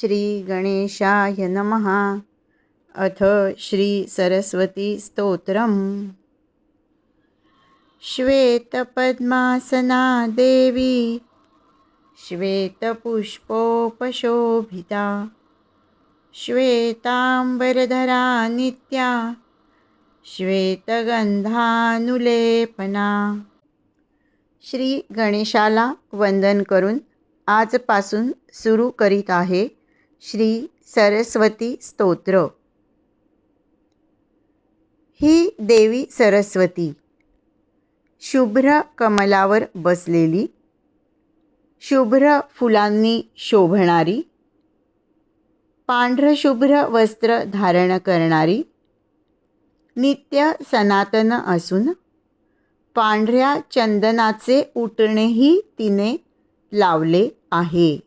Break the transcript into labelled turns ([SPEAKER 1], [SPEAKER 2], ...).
[SPEAKER 1] श्री गणेशाय नमः। अथ श्री सरस्वती श्वेतपद्मासना देवी श्वेतपुष्पोपशोभिता श्वेताम्बरधरा नित्या श्वेतगंधानुलेपना श्री गणेशाला वंदन करून आजपासून सुरू करीत आहे श्री सरस्वती स्तोत्र. ही देवी सरस्वती शुभ्र कमलावर बसलेली शुभ्र फुलांनी शोभणारी पांढरशुभ्र वस्त्र धारण करणारी नित्य सनातन असून पांढऱ्या चंदनाचे उटणेही तिने लावले आहे.